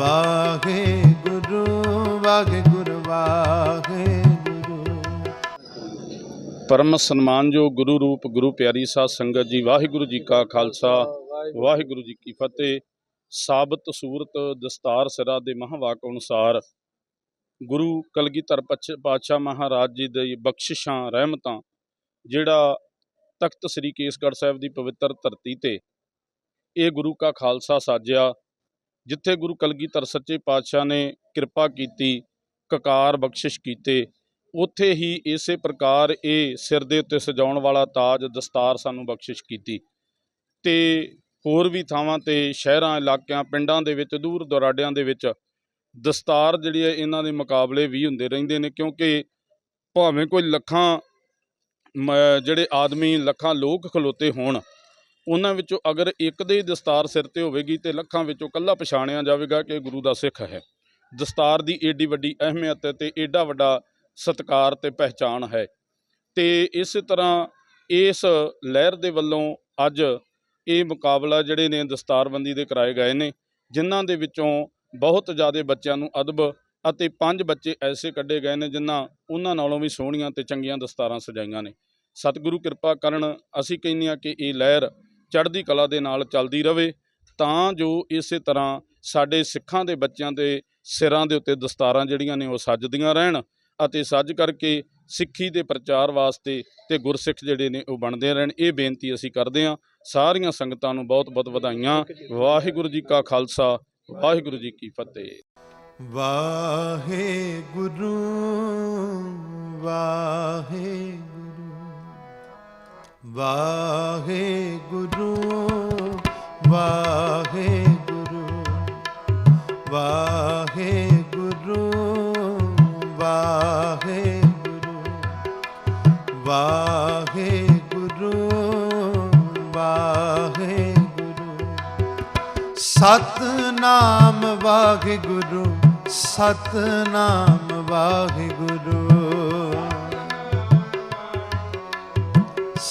ਵਾਹਿਗੁਰੂ ਵਾਹਿਗੁਰੂ ਵਾਹਿਗੁਰੂ। ਵਾਹਿਗੁਰੂ ਵਾਹਿਗੁਰੂ ਪਰਮ ਸਨਮਾਨਯੋਗ ਗੁਰੂ ਰੂਪ, ਗੁਰੂ ਪਿਆਰੀ ਸਾਧ ਸੰਗਤ ਜੀ, ਵਾਹਿਗੁਰੂ ਜੀ ਕਾ ਖਾਲਸਾ, ਵਾਹਿਗੁਰੂ ਜੀ ਕੀ ਫਤਿਹ। ਸਾਬਤ ਸੂਰਤ ਦਸਤਾਰ ਸਿਰਾ ਦੇ ਮਹਾਵਾਕ ਅਨੁਸਾਰ ਗੁਰੂ ਕਲਗੀਧਰ ਪਛ- ਪਾਤਸ਼ਾਹ ਮਹਾਰਾਜ ਜੀ ਦੇ ਬਖਸ਼ਿਸ਼ਾਂ, ਰਹਿਮਤਾਂ, ਜਿਹੜਾ ਤਖਤ ਸ੍ਰੀ ਕੇਸਗੜ੍ਹ ਸਾਹਿਬ ਦੀ ਪਵਿੱਤਰ ਧਰਤੀ ਤੇ ਇਹ ਗੁਰੂ ਕਾ ਖਾਲਸਾ ਸਾਜਿਆ ਜਿੱਥੇ ਗੁਰੂ ਕਲਗੀਧਰ ਸੱਚੇ ਪਾਤਸ਼ਾਹ ਨੇ ਕਿਰਪਾ ਕੀਤੀ, ਕਕਾਰ ਬਖਸ਼ਿਸ਼ ਕੀਤੇ, ਉੱਥੇ ਹੀ ਇਸੇ ਪ੍ਰਕਾਰ ਇਹ ਸਿਰ ਦੇ ਉੱਤੇ ਸਜਾਉਣ ਵਾਲਾ ਤਾਜ ਦਸਤਾਰ ਸਾਨੂੰ ਬਖਸ਼ਿਸ਼ ਕੀਤੀ। ਤੇ ਹੋਰ ਵੀ ਥਾਵਾਂ ਤੇ ਸ਼ਹਿਰਾਂ, ਇਲਾਕਿਆਂ, ਪਿੰਡਾਂ ਦੇ ਵਿੱਚ, ਦੂਰ ਦੁਰਾਡਿਆਂ ਦੇ ਵਿੱਚ ਦਸਤਾਰ ਜਿਹੜੀ ਹੈ ਇਹਨਾਂ ਦੇ ਮੁਕਾਬਲੇ ਵੀ ਹੁੰਦੇ ਰਹਿੰਦੇ ਨੇ, ਕਿਉਂਕਿ ਭਾਵੇਂ ਕੋਈ ਲੱਖਾਂ, ਮ- ਜਿਹੜੇ ਆਦਮੀ, ਲੱਖਾਂ ਲੋਕ ਖਲੋਤੇ ਹੋਣ ਉਹਨਾਂ ਵਿੱਚੋਂ ਅਗਰ ਇੱਕ ਦੇ ਹੀ ਦਸਤਾਰ ਸਿਰ ਤੇ ਹੋਵੇਗੀ ਤੇ ਲੱਖਾਂ ਵਿੱਚੋਂ ਕੱਲਾ ਪਛਾਣਿਆ ਜਾਵੇਗਾ ਕਿ ਗੁਰੂ ਦਾ ਸਿੱਖ ਹੈ। ਦਸਤਾਰ ਦੀ ਏਡੀ ਵੱਡੀ ਅਹਿਮੀਅਤ ਹੈ ਤੇ ਏਡਾ ਵੱਡਾ ਸਤਕਾਰ ਤੇ ਪਹਿਚਾਣ ਹੈ। ਤੇ ਇਸੇ ਤਰ੍ਹਾਂ ਇਸ ਲਹਿਰ ਦੇ ਵੱਲੋਂ ਅੱਜ ਇਹ ਮੁਕਾਬਲਾ ਜਿਹੜੇ ਨੇ ਦਸਤਾਰਬੰਦੀ ਦੇ ਕਰਾਏ ਗਏ ਨੇ, ਜਿਨ੍ਹਾਂ ਦੇ ਵਿੱਚੋਂ ਬਹੁਤ ਜ਼ਿਆਦਾ ਬੱਚਿਆਂ ਨੂੰ ਅਦਬ ਅਤੇ ਪੰਜ ਬੱਚੇ ਐਸੇ ਕੱਢੇ ਗਏ ਨੇ ਜਿਨ੍ਹਾਂ ਉਹਨਾਂ ਨਾਲੋਂ ਵੀ ਸੋਹਣੀਆਂ ਤੇ ਚੰਗੀਆਂ ਦਸਤਾਰਾਂ ਸਜਾਈਆਂ ਨੇ। ਸਤਿਗੁਰੂ ਕਿਰਪਾ ਕਰਨ ਅਸੀਂ ਕਹਿੰਦੇ ਹਾਂ ਕਿ ਇਹ ਲਹਿਰ ਚੜ੍ਹਦੀ ਕਲਾ ਦੇ ਨਾਲ ਚੱਲਦੀ ਰਵੇ, ਤਾਂ ਜੋ ਇਸੇ ਤਰ੍ਹਾਂ ਸਾਡੇ ਸਿੱਖਾਂ ਦੇ ਬੱਚਿਆਂ ਦੇ ਸਿਰਾਂ ਦੇ ਉੱਤੇ ਦਸਤਾਰਾਂ ਜਿਹੜੀਆਂ ਨੇ ਉਹ ਸੱਜਦੀਆਂ ਰਹਿਣ ਅਤੇ ਸੱਜ ਕਰਕੇ ਸਿੱਖੀ ਦੇ ਪ੍ਰਚਾਰ ਵਾਸਤੇ ਤੇ ਗੁਰਸਿੱਖ ਜਿਹੜੇ ਨੇ ਉਹ ਬਣਦੇ ਰਹਿਣ। ਇਹ ਬੇਨਤੀ ਅਸੀਂ ਕਰਦੇ ਹਾਂ। ਸਾਰੀਆਂ ਸੰਗਤਾਂ ਨੂੰ ਬਹੁਤ-ਬਹੁਤ ਵਧਾਈਆਂ। ਵਾਹਿਗੁਰੂ ਜੀ ਕਾ ਖਾਲਸਾ, ਵਾਹਿਗੁਰੂ ਜੀ ਕੀ ਫਤਿਹ। ਵਾਹਿਗੁਰੂ ਵਾਹਿਗੁਰੂ। ਵਾਹਿਗੁਰੂ ਵਾਹਿਗੁਰੂ ਵਾਹਿਗੁਰੂ ਵਾਹਿਗੁਰੂ ਵਾਹਿਗੁਰੂ ਵਾਹਿਗੁਰੂ। ਸਤਨਾਮ ਵਾਹਿਗੁਰੂ ਸਤਨਾਮ ਵਾਹਿਗੁਰੂ।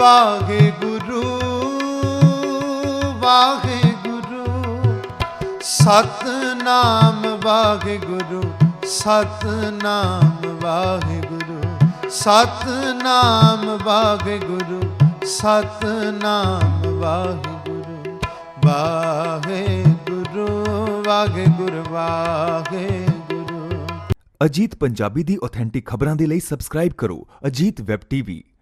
ਵਾਹਿਗੁਰੂ ਵਾਹਿਗੁਰੂ। ਸਤਨਾਮ ਵਾਹਿਗੁਰੂ ਸਤਨਾਮ ਵਾਹਿਗੁਰੂ। ਸਤਨਾਮ ਵਾਹਿਗੁਰੂ ਸਤਨਾਮ ਵਾਹਿਗੁਰੂ। ਵਾਹਿਗੁਰੂ ਵਾਹਿਗੁਰੂ ਵਾਹਿਗੁਰੂ। ਅਜੀਤ ਪੰਜਾਬੀ ਦੀ ਆਥੈਂਟਿਕ ਖਬਰਾਂ ਦੇ ਲਈ ਸਬਸਕ੍ਰਾਈਬ ਕਰੋ ਅਜੀਤ ਵੈਬ ਟੀਵੀ